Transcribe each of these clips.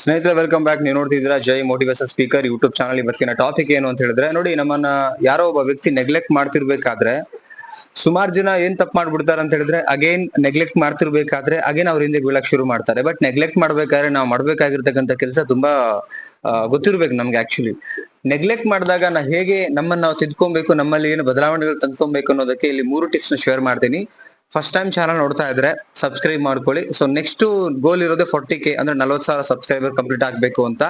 ಸ್ನೇಹಿತರೆ welcome back ನೀವು ನೋಡ್ತಿದ್ದೀರಾ Jai motivation speaker YouTube channel ಇವತ್ತಿನ ಟಾಪಿಕ್ ಏನು ಅಂತ ಹೇಳಿದ್ರೆ, ನೋಡಿ ನಮ್ಮನ್ನ ಯಾರೋ ಒಬ್ಬ ವ್ಯಕ್ತಿ ನೆಗ್ಲೆಕ್ಟ್ ಮಾಡ್ತಿರ್ಬೇಕಾದ್ರೆ, ಸುಮಾರು ಜನ ಏನ್ ತಪ್ಪು ಮಾಡ್ಬಿಡ್ತಾರೆ ಅಂತ ಹೇಳಿದ್ರೆ ಅಗೇನ್ ನೆಗ್ಲೆಕ್ಟ್ ಮಾಡ್ತಿರ್ಬೇಕಾದ್ರೆ ಅಗೇನ್ ಅವ್ರ ಹಿಂದೆ ಬೀಳಕ್ ಶುರು ಮಾಡ್ತಾರೆ. ಬಟ್ ನೆಗ್ಲೆಕ್ಟ್ ಮಾಡ್ಬೇಕಾದ್ರೆ ನಾವು ಮಾಡ್ಬೇಕಾಗಿರ್ತಕ್ಕಂಥ ಕೆಲಸ ತುಂಬಾ ಗೊತ್ತಿರ್ಬೇಕು ನಮ್ಗೆ ಆಕ್ಚುಲಿ ನೆಗ್ಲೆಕ್ಟ್ ಮಾಡಿದಾಗ ನಾ ಹೇಗೆ ನಮ್ಮನ್ನ ನಾವು ತಿದ್ಕೊಬೇಕು, ನಮ್ಮಲ್ಲಿ ಏನು ಬದಲಾವಣೆಗಳು ತಂದ್ಕೊಬೇಕು ಅನ್ನೋದಕ್ಕೆ ಇಲ್ಲಿ ಮೂರು ಟಿಪ್ಸ್ನ ಶೇರ್ ಮಾಡ್ತೀನಿ. ಫಸ್ಟ್ ಟೈಮ್ ಚಾನಲ್ ನೋಡ್ತಾ ಇದ್ರೆ ಸಬ್ಸ್ಕ್ರೈಬ್ ಮಾಡ್ಕೊಳ್ಳಿ. ಸೊ ನೆಕ್ಸ್ಟ್ ಗೋಲ್ ಇರೋದೇ ಫೋರ್ಟಿ ಕೆ ಅಂದ್ರೆ ನಲ್ವತ್ತು ಸಾವಿರ ಸಬ್ಸ್ಕ್ರೈಬರ್ ಕಂಪ್ಲೀಟ್ ಆಗ್ಬೇಕು ಅಂತ.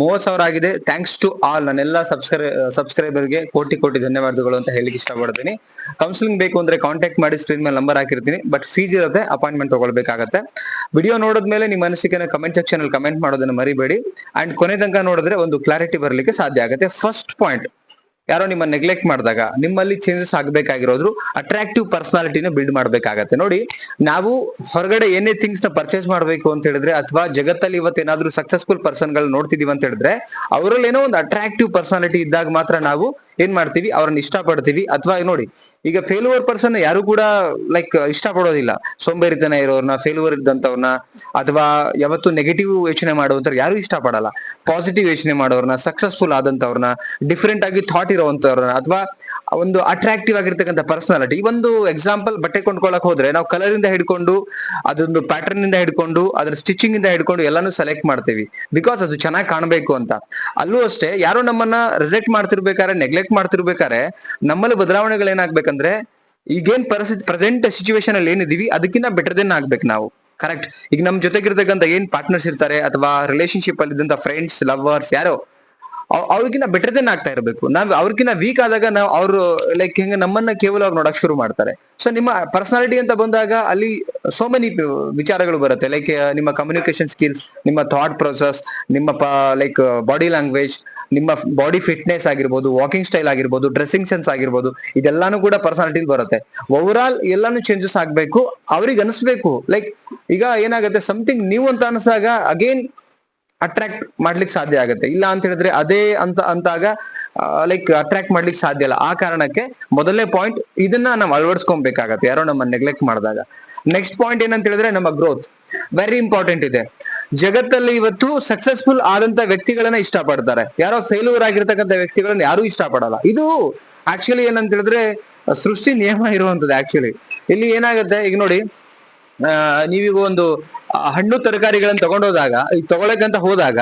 ಮೂವತ್ ಸಾವಿರ ಆಗಿದೆ. ಥ್ಯಾಂಕ್ಸ್ ಟು ಆಲ್ ನನ್ನೆಲ್ಲ ಸಬ್ಸ್ಕ್ರೈ ಸಬ್ಸ್ಕ್ರೈಬರ್ಗೆ ಕೋಟಿ ಕೋಟಿ ಧನ್ಯವಾದಗಳು ಅಂತ ಹೇಳಿಕ್ಕೆ ಇಷ್ಟಪಡ್ತೀನಿ. ಕೌನ್ಸಿಲಿಂಗ್ ಬೇಕು ಅಂದ್ರೆ ಕಾಂಟ್ಯಾಕ್ಟ್ ಮಾಡಿ ಸ್ಕ್ರೀನ್ ಮೇಲೆ ನಂಬರ್ ಹಾಕಿರ್ತೀನಿ. ಬಟ್ ಫೀಸ್ ಇರುತ್ತೆ ಅಪಾಯಿಂಟ್ಮೆಂಟ್ ತಗೊಳ್ಬೇಕಾಗತ್ತೆ. ವಿಡಿಯೋ ನೋಡಿದ್ಮೇಲೆ ನಿಮ್ಮ ಅನಿಸಿಕೆನ ಕಮೆಂಟ್ ಸೆಕ್ಷನ್ ಅಲ್ಲಿ ಕಮೆಂಟ್ ಮಾಡೋದನ್ನ ಮರಿಬೇಡಿ. ಅಂಡ್ ಕೊನೆ ತನಕ ನೋಡಿದ್ರೆ ಒಂದು ಕ್ಲಾರಿಟಿ ಬರಲಿಕ್ಕೆ ಸಾಧ್ಯ ಆಗುತ್ತೆ. ಫಸ್ಟ್ ಪಾಯಿಂಟ್ ಯಾರೋ ನಿಮ್ಮ ನೆಗ್ಲೆಕ್ಟ್ ಮಾಡಿದಾಗ ನಿಮ್ಮಲ್ಲಿ ಚೇಂಜಸ್ ಆಗಬೇಕಾಗಿರೋದ್ರು ಅಟ್ರಾಕ್ಟಿವ್ ಪರ್ಸನಾಲಿಟಿನ ಬಿಲ್ಡ್ ಮಾಡ್ಬೇಕಾಗತ್ತೆ. ನೋಡಿ, ನಾವು ಹೊರಗಡೆ ಏನೇ ಥಿಂಗ್ಸ್ನ ಪರ್ಚೇಸ್ ಮಾಡಬೇಕು ಅಂತ ಹೇಳಿದ್ರೆ ಅಥವಾ ಜಗತ್ತಲ್ಲಿ ಇವತ್ತೇನಾದ್ರೂ ಸಕ್ಸಸ್ಫುಲ್ ಪರ್ಸನ್ಗಳು ನೋಡ್ತಿದೀವಿ ಅಂತ ಹೇಳಿದ್ರೆ ಅವರಲ್ಲಿ ಏನೋ ಒಂದು ಅಟ್ರಾಕ್ಟಿವ್ ಪರ್ಸನಾಲಿಟಿ ಇದ್ದಾಗ ಮಾತ್ರ ನಾವು ಏನ್ ಮಾಡ್ತೀವಿ? ಅವ್ರನ್ನ ಇಷ್ಟಪಡ್ತೀವಿ. ಅಥವಾ ನೋಡಿ, ಈಗ ಫೇಲ್ಯೂರ್ ಪರ್ಸನ್ ಯಾರು ಕೂಡ ಲೈಕ್ ಇಷ್ಟಪಡೋದಿಲ್ಲ. ಸೋಂಬೇರಿತನ ಇರೋರ್ನ ಫೇಲ್ಯೂರ್ ಇದ್ದಂತವ್ರನ್ನ ಅಥವಾ ಯಾವತ್ತು ನೆಗೆಟಿವ್ ಯೋಚನೆ ಮಾಡುವಂತ ಯಾರು ಇಷ್ಟಪಡಲ್ಲ. ಪಾಸಿಟಿವ್ ಯೋಚನೆ ಮಾಡೋರ್ನ ಸಕ್ಸಸ್ಫುಲ್ ಆದಂತವ್ರನ್ನ ಡಿಫ್ರೆಂಟ್ ಆಗಿ ಥಾಟ್ ಇರೋವಂಥವ್ರನ್ನ, ಅಥವಾ ಒಂದು ಅಟ್ರಾಕ್ಟಿವ್ ಆಗಿರ್ತಕ್ಕಂಥ ಪರ್ಸನಾಲಿಟಿ ಒಂದು ಎಕ್ಸಾಂಪಲ್ ಬಟ್ಟೆ ಕೊಂಡ್ಕೊಳಕ್ ಹೋದ್ರೆ ನಾವು ಕಲರಿಂದ ಹಿಡ್ಕೊಂಡು, ಅದೊಂದು ಪ್ಯಾಟರ್ನ್ ಇಂದ ಹಿಡ್ಕೊಂಡು ಅದ್ರ ಸ್ಟಿಚಿಂಗ್ ಇಂದ ಹಿಡ್ಕೊಂಡು ಎಲ್ಲಾನು ಸೆಲೆಕ್ಟ್ ಮಾಡ್ತೀವಿ. ಬಿಕಾಸ್ ಅದು ಚೆನ್ನಾಗಿ ಕಾಣಬೇಕು ಅಂತ. ಅಲ್ಲೂ ಅಷ್ಟೇ, ಯಾರೋ ನಮ್ಮನ್ನ ರಿಜೆಕ್ಟ್ ಮಾಡ್ತಿರ್ಬೇಕಾರೆ ನೆಗ್ಲೆಕ್ಟ್ ಮಾಡ್ತಿರ್ಬೇಕಾದ್ರೆ, ನಮ್ಮಲ್ಲಿ ಬದಲಾವಣೆಗಳು ಏನಾಗ್ಬೇಕಂದ್ರೆ, ಈಗೇನ್ ಪರಿಸ್ಥಿತಿ ಪ್ರೆಸೆಂಟ್ ಸಿಚುವೇಶನ್ ಅಲ್ಲಿ ಏನಿದೀವಿ ಅದಕ್ಕಿಂತ ಬೆಟರ್ ದೆನ್ ಆಗ್ಬೇಕು ನಾವು. ಕರೆಕ್ಟ್ ಈಗ ನಮ್ ಜೊತೆಗಿರ್ತಕ್ಕಂಥ ಏನ್ ಪಾರ್ಟ್ನರ್ಸ್ ಇರ್ತಾರೆ, ಅಥವಾ ರಿಲೇಶನ್ಶಿಪ್ ಅಲ್ಲಿ ಇದ್ದಂತ ಫ್ರೆಂಡ್ಸ್ ಲವರ್ಸ್ ಯಾರೋ ಅವ್ರಿಗಿನ್ನ ಬೆಟರ್ ದೆನ್ ಆಗ್ತಾ ಇರಬೇಕು. ನಾವ್ ಅವ್ರಿಗಿನ್ನ ವೀಕ್ ಆದಾಗ ನಾವು ಅವರು ಲೈಕ್ ಹೆಂಗ ನಮ್ಮನ್ನ ಕೇವಲವಾಗಿ ನೋಡಕ್ ಶುರು ಮಾಡ್ತಾರೆ. ಸೊ ನಿಮ್ಮ ಪರ್ಸನಾಲಿಟಿ ಅಂತ ಬಂದಾಗ ಅಲ್ಲಿ ಸೋ ಮೆನಿ ವಿಚಾರಗಳು ಬರುತ್ತೆ. ಲೈಕ್ ನಿಮ್ಮ ಕಮ್ಯುನಿಕೇಶನ್ ಸ್ಕಿಲ್ಸ್ ನಿಮ್ಮ ಥಾಟ್ ಪ್ರೊಸೆಸ್ ನಿಮ್ಮ ಲೈಕ್ ಬಾಡಿ ಲ್ಯಾಂಗ್ವೇಜ್ ನಿಮ್ಮ ಬಾಡಿ ಫಿಟ್ನೆಸ್ ಆಗಿರ್ಬೋದು ವಾಕಿಂಗ್ ಸ್ಟೈಲ್ ಆಗಿರ್ಬೋದು ಡ್ರೆಸ್ಸಿಂಗ್ ಸೆನ್ಸ್ ಆಗಿರ್ಬೋದು, ಇದೆಲ್ಲಾನು ಕೂಡ ಪರ್ಸನಾಲಿಟಿ ಬರುತ್ತೆ. ಓವರ್ ಆಲ್ ಎಲ್ಲಾನು ಚೇಂಜಸ್ ಆಗ್ಬೇಕು, ಅವ್ರಿಗೆ ಅನಿಸ್ಬೇಕು. ಲೈಕ್ ಈಗ ಏನಾಗುತ್ತೆ ಸಮಥಿಂಗ್ ನೀವು ಅಂತ ಅನಿಸಿದಾಗ ಅಗೇನ್ ಅಟ್ರಾಕ್ಟ್ ಮಾಡ್ಲಿಕ್ಕೆ ಸಾಧ್ಯ ಆಗುತ್ತೆ. ಇಲ್ಲ ಅಂತ ಹೇಳಿದ್ರೆ ಅದೇ ಅಂತ, ಅಂತಾಗ ಲೈಕ್ ಅಟ್ರಾಕ್ಟ್ ಮಾಡ್ಲಿಕ್ಕೆ ಸಾಧ್ಯ ಇಲ್ಲ ಆ ಕಾರಣಕ್ಕೆ ಮೊದಲನೇ ಪಾಯಿಂಟ್ ಇದನ್ನ ನಾವು ಅಳವಡಿಸ್ಕೊಬೇಕಾಗತ್ತೆ, ಯಾರೋ ನಮ್ಮ ನೆಗ್ಲೆಕ್ಟ್ ಮಾಡಿದಾಗ. ನೆಕ್ಸ್ಟ್ ಪಾಯಿಂಟ್ ಏನಂತ ಹೇಳಿದ್ರೆ ನಮ್ಮ ಗ್ರೋತ್ ವೆರಿ ಇಂಪಾರ್ಟೆಂಟ್ ಇದೆ. ಜಗತ್ತಲ್ಲಿ ಇವತ್ತು ಸಕ್ಸಸ್ಫುಲ್ ಆದಂತ ವ್ಯಕ್ತಿಗಳನ್ನ ಇಷ್ಟಪಡ್ತಾರೆ. ಯಾರೋ ಫೇಲ್ಯೂರ್ ಆಗಿರ್ತಕ್ಕಂಥ ವ್ಯಕ್ತಿಗಳನ್ನ ಯಾರು ಇಷ್ಟಪಡಲ್ಲ. ಇದು ಆಕ್ಚುಲಿ ಏನಂತ ಹೇಳಿದ್ರೆ, ಸೃಷ್ಟಿ ನಿಯಮ ಇರುವಂತದ್ದು ಆಕ್ಚುಲಿ ಇಲ್ಲಿ ಏನಾಗುತ್ತೆ, ಈಗ ನೋಡಿ ನೀವೀಗ ಒಂದು ಹಣ್ಣು ತರಕಾರಿಗಳನ್ನ ತಗೊಂಡೋದಾಗ ಈಗ ತಗೊಳಕಂತ ಹೋದಾಗ,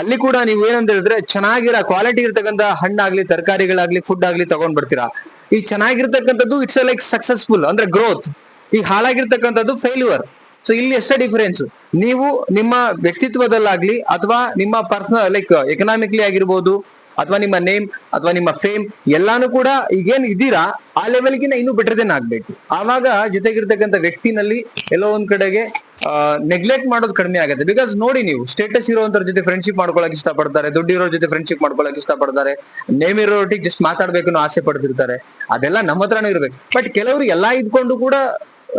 ಅಲ್ಲಿ ಕೂಡ ನೀವು ಏನಂತ ಹೇಳಿದ್ರೆ ಚೆನ್ನಾಗಿರೋ ಕ್ವಾಲಿಟಿ ಇರ್ತಕ್ಕಂಥ ಹಣ್ಣಾಗ್ಲಿ, ತರಕಾರಿಗಳಾಗ್ಲಿ ಫುಡ್ ಆಗ್ಲಿ ತಗೊಂಡ್ ಬರ್ತೀರಾ ಈ ಚೆನ್ನಾಗಿರ್ತಕ್ಕಂಥದ್ದು ಇಟ್ಸ್ ಲೈಕ್ ಸಕ್ಸಸ್ಫುಲ್ ಅಂದ್ರೆ ಗ್ರೋತ್ ಈಗ ಹಾಳಾಗಿರ್ತಕ್ಕಂಥದ್ದು ಫೇಲ್ಯೂರ್ ಸೊ ಇಲ್ಲಿ ಎಷ್ಟೇ ಡಿಫರೆನ್ಸ್ ನೀವು ನಿಮ್ಮ ವ್ಯಕ್ತಿತ್ವದಲ್ಲಾಗ್ಲಿ ಅಥವಾ ನಿಮ್ಮ ಪರ್ಸನಲ್ ಲೈಕ್ ಎಕನಾಮಿಕ್ಲಿ ಆಗಿರ್ಬೋದು, ಅಥವಾ ನಿಮ್ಮ ನೇಮ್ ಅಥವಾ ನಿಮ್ಮ ಫೇಮ್ ಎಲ್ಲಾನು ಕೂಡ ಈಗೇನ್ ಇದ್ದೀರಾ, ಆ ಲೆವೆಲ್ಗಿನ ಇನ್ನೂ ಬೆಟರ್ ದೆನ್ ಆಗ್ಬೇಕು. ಆವಾಗ ಜೊತೆಗಿರ್ತಕ್ಕಂಥ ವ್ಯಕ್ತಿನಲ್ಲಿ ಎಲ್ಲೋ ಒಂದ್ ಕಡೆಗೆ ನೆಗ್ಲೆಕ್ಟ್ ಮಾಡೋದು ಕಡಿಮೆ ಆಗುತ್ತೆ. ಬಿಕಾಸ್ ನೋಡಿ ನೀವು ಸ್ಟೇಟಸ್ ಇರೋಂತರ ಜೊತೆ ಫ್ರೆಂಡ್ಶಿಪ್ ಮಾಡ್ಕೊಳಕ್ ಇಷ್ಟಪಡ್ತಾರೆ ದುಡ್ಡು ಇರೋ ಜೊತೆ ಫ್ರೆಂಡ್ಶಿಪ್ ಮಾಡ್ಕೊಳಕ್ ಇಷ್ಟಪಡ್ತಾರೆ ನೇಮ್ ಇರೋಟಿಗೆ ಜಸ್ಟ್ ಮಾತಾಡ್ಬೇಕು ಆಸೆ ಪಡ್ತಿರ್ತಾರೆ. ಅದೆಲ್ಲ ನಮ್ಮ ಹತ್ರನೇ ಇರ್ಬೇಕು. ಬಟ್ ಕೆಲವರು ಎಲ್ಲಾ ಇದ್ಕೊಂಡು ಕೂಡ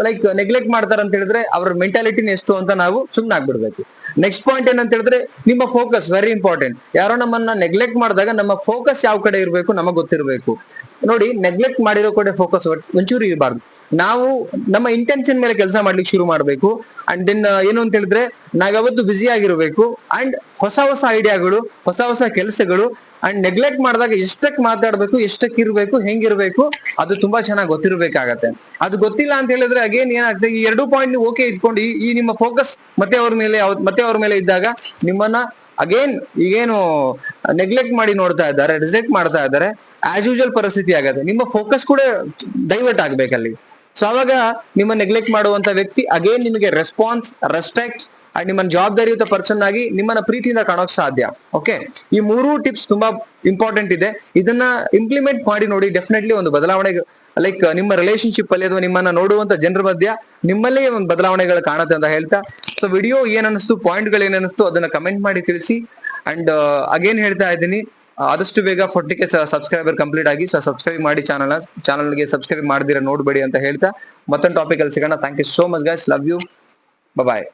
ಲೈಕ್ ನೆಗ್ಲೆಕ್ಟ್ ಮಾಡ್ತಾರೆ ಅಂತ ಹೇಳಿದ್ರೆ ಅವ್ರ ಮೆಂಟಾಲಿಟಿನ ಎಷ್ಟು ಅಂತ ನಾವು ಸುಮ್ನೆ ಆಗ್ಬಿಡ್ಬೇಕು. ನೆಕ್ಸ್ಟ್ ಪಾಯಿಂಟ್ ಏನಂತ ಹೇಳಿದ್ರೆ, ನಿಮ್ಮ ಫೋಕಸ್ ವೆರಿ ಇಂಪಾರ್ಟೆಂಟ್ ಯಾರೋ ನಮ್ಮನ್ನ ನೆಗ್ಲೆಕ್ಟ್ ಮಾಡಿದಾಗ ನಮ್ಮ ಫೋಕಸ್ ಯಾವ ಕಡೆ ಇರಬೇಕು ನಮಗೆ ಗೊತ್ತಿರಬೇಕು. ನೋಡಿ ನೆಗ್ಲೆಕ್ಟ್ ಮಾಡಿರೋ ಕಡೆ ಫೋಕಸ್ ಒಂಚೂರು ಇರಬಾರ್ದು. ನಾವು ನಮ್ಮ ಇಂಟೆನ್ಷನ್ ಮೇಲೆ ಕೆಲಸ ಮಾಡ್ಲಿಕ್ಕೆ ಶುರು ಮಾಡಬೇಕು. ಅಂಡ್ ದೆನ್ ಏನು ಅಂತ ಹೇಳಿದ್ರೆ ನಾವ್ ಯಾವತ್ತು ಬ್ಯುಸಿ ಆಗಿರ್ಬೇಕು. ಅಂಡ್ ಹೊಸ ಹೊಸ ಐಡಿಯಾಗಳು ಹೊಸ ಹೊಸ ಕೆಲಸಗಳು ಅಂಡ್ ನೆಗ್ಲೆಕ್ಟ್ ಮಾಡಿದಾಗ ಎಷ್ಟಕ್ಕೆ ಮಾತಾಡ್ಬೇಕು, ಎಷ್ಟಕ್ ಇರ್ಬೇಕು, ಹೆಂಗಿರ್ಬೇಕು, ಅದು ತುಂಬಾ ಚೆನ್ನಾಗಿ ಗೊತ್ತಿರ್ಬೇಕಾಗತ್ತೆ. ಅದು ಗೊತ್ತಿಲ್ಲ ಅಂತ ಹೇಳಿದ್ರೆ ಅಗೇನ್ ಏನಾಗ್ತದೆ, ಈ ಎರಡು ಪಾಯಿಂಟ್ ಓಕೆ ಇಟ್ಕೊಂಡು, ಈ- ನಿಮ್ಮ ಫೋಕಸ್ ಮತ್ತೆ ಅವ್ರ ಮೇಲೆ ಮತ್ತೆ ಅವ್ರ ಮೇಲೆ ಇದ್ದಾಗ ನಿಮ್ಮನ್ನ ಅಗೇನ್ ಈಗೇನು ನೆಗ್ಲೆಕ್ಟ್ ಮಾಡಿ ನೋಡ್ತಾ ಇದ್ದಾರೆ ರಿಜೆಕ್ಟ್ ಮಾಡ್ತಾ ಇದ್ದಾರೆ ಆಸ್ ಯೂಶುವಲ್ ಪರಿಸ್ಥಿತಿ ಆಗತ್ತೆ. ನಿಮ್ಮ ಫೋಕಸ್ ಕೂಡ ಡೈವರ್ಟ್ ಆಗ್ಬೇಕಲ್ಲಿ. ಸೊ ಅವಾಗ ನಿಮ್ಮ ನೆಗ್ಲೆಕ್ಟ್ ಮಾಡುವಂತ ವ್ಯಕ್ತಿ ಅಗೇನ್ ನಿಮಗೆ ರೆಸ್ಪಾನ್ಸ್ ರೆಸ್ಪೆಕ್ಟ್ ಅಂಡ್ ನಿಮ್ಮನ್ನ ಜವಾಬ್ದಾರಿಯುತ ಪರ್ಸನ್ ಆಗಿ ನಿಮ್ಮನ್ನ ಪ್ರೀತಿಯಿಂದ ಕಾಣೋಕ್ ಸಾಧ್ಯ. ಓಕೆ ಈ ಮೂರು ಟಿಪ್ಸ್ ತುಂಬಾ ಇಂಪಾರ್ಟೆಂಟ್ ಇದೆ. ಇದನ್ನ ಇಂಪ್ಲಿಮೆಂಟ್ ಮಾಡಿ ನೋಡಿ ಡೆಫಿನೆಟ್ಲಿ ಒಂದು ಬದಲಾವಣೆ ಲೈಕ್ ನಿಮ್ಮ ರಿಲೇಶನ್ಶಿಪ್ ಅಲ್ಲಿ ಅಥವಾ ನಿಮ್ಮನ್ನ ನೋಡುವಂತ ಜನರ ಮಧ್ಯ ನಿಮ್ಮಲ್ಲೇ ಒಂದು ಬದಲಾವಣೆಗಳು ಕಾಣುತ್ತೆ ಅಂತ ಹೇಳ್ತಾ. ಸೊ ವಿಡಿಯೋ ಏನ್ ಅನಿಸ್ತು ಪಾಯಿಂಟ್ಗಳು ಏನ್ ಅದನ್ನ ಕಮೆಂಟ್ ಮಾಡಿ ತಿಳಿಸಿ. ಅಂಡ್ ಅಗೇನ್ ಹೇಳ್ತಾ ಇದ್ದೀನಿ. ಆದಷ್ಟು ಬೇಗ ಫೋರ್ಟಿ ಕೆ ಸಬ್ಸ್ಕ್ರೈಬರ್ ಕಂಪ್ಲೀಟ್ ಆಗಿ ಸೊ ಸಬ್ಸ್ಕ್ರೈಬ್ ಮಾಡಿ ಚಾನಲ್ ಚಾನಲ್ಗೆ ಸಬ್ಸ್ಕ್ರೈಬ್ ಮಾಡಿದಿರ ನೋಡ್ಬೇಡಿ ಅಂತ ಹೇಳ್ತಾ ಮತ್ತೊಂದು ಟಾಪಿಕ್ ಅಲ್ಲಿ ಸಿಗೋಣ. Thank you so much guys love you bye